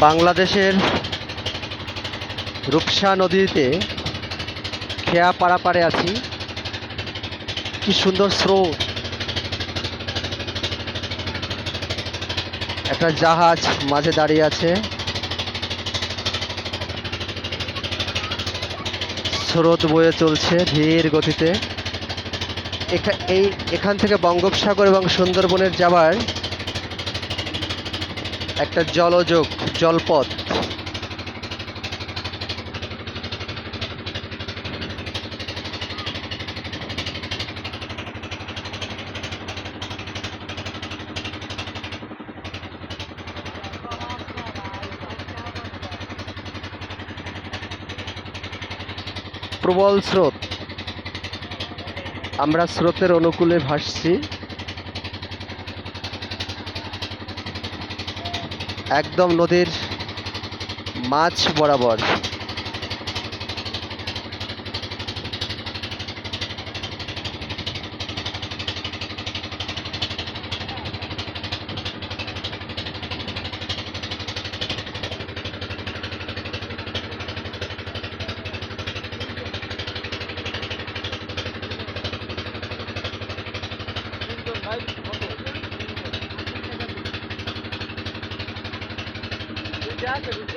বাংলাদেশের রূপসা নদীতে খেয়া পাড়াপাড়ে আছি। কি সুন্দর স্রোত। একটা জাহাজ মাঝে দাঁড়িয়ে আছে। স্রোত বয়ে চলছে ধীর গতিতে। এই এখান থেকে বঙ্গোপসাগর এবং সুন্দরবনের যাওয়ার একটা জলযোগ জলপথ। প্রবল স্রোত। আমরা স্রোতের অনুকূলে ভাসছি। একদম নদীর মাছ বরাবর। আছে বুঝছ